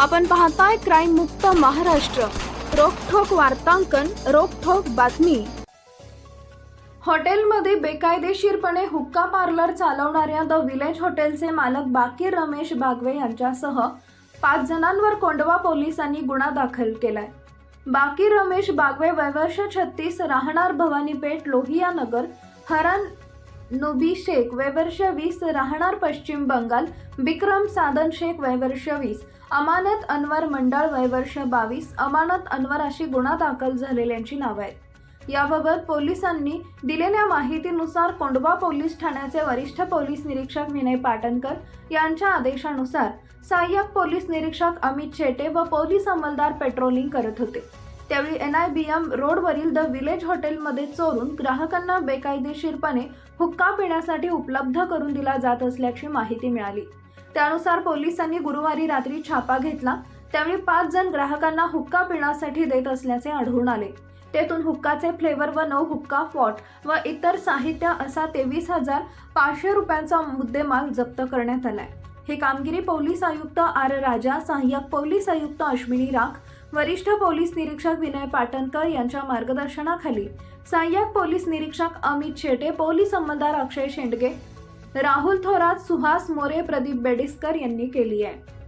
आपण पाहताय क्राईम मुक्त महाराष्ट्र. रोखोक वार्तांकन रोखोक बातमी. हॉटेलमध्ये बेकायदेशीरपणे हुक्का पार्लर चालवणाऱ्या द विलेज हॉटेलचे मालक बाकीर रमेश बागवे यांच्यासह पाच जणांवर कोंडवा पोलिसांनी गुन्हा दाखल केलाय. बाकीर रमेश बागवे वयवर्ष छत्तीस राहणार भवानीपेठ लोहिया नगर हरण नुबी शेख वयवर्ष वीस राहणार पश्चिम बंगाल विक्रम सादन शेख वयवर्ष वीस अमानत अनवर मंडळ वयवर्ष बावीस अमानत अनवर अशी गुन्हा दाखल झालेल्यांची नावं आहेत. याबाबत पोलिसांनी दिलेल्या माहितीनुसार कोंडवा पोलीस ठाण्याचे वरिष्ठ पोलीस निरीक्षक विनय पाटणकर यांच्या आदेशानुसार सहाय्यक पोलीस निरीक्षक अमित शेटे व पोलीस अंमलदार पेट्रोलिंग करत होते. त्यावेळी एन आय बी एम रोडवरील द विलेज हॉटेलमध्ये चोरून ग्राहकांना बेकायदेशीरपणे हुक्का पिण्यासाठी उपलब्ध करून दिला जात असल्याची माहिती मिळाली. त्यानुसार पोलिसांनी गुरुवारी रात्री छापा घेतला. त्यावेळी पाच जण ग्राहकांना हुक्का पिण्यासाठी देत असल्याचे आढळून आले. तेथून हुक्काचे फ्लेवर व नऊ हुक्का फॉट व इतर साहित्य असा तेवीस हजार पाचशे रुपयांचा मुद्देमाल जप्त करण्यात आलाय. ही कामगिरी पोलीस आयुक्त आर. राजा सहाय्यक पोलीस आयुक्त अश्विनी राख वरिष्ठ पोलीस निरीक्षक विनय पाटणकर यांच्या मार्गदर्शनाखाली सहाय्यक पोलीस निरीक्षक अमित शेटे पोलीस अंमलदार अक्षय शेंडगे राहुल थोरात सुहास मोरे प्रदीप बेडिस्कर यांनी केली आहे.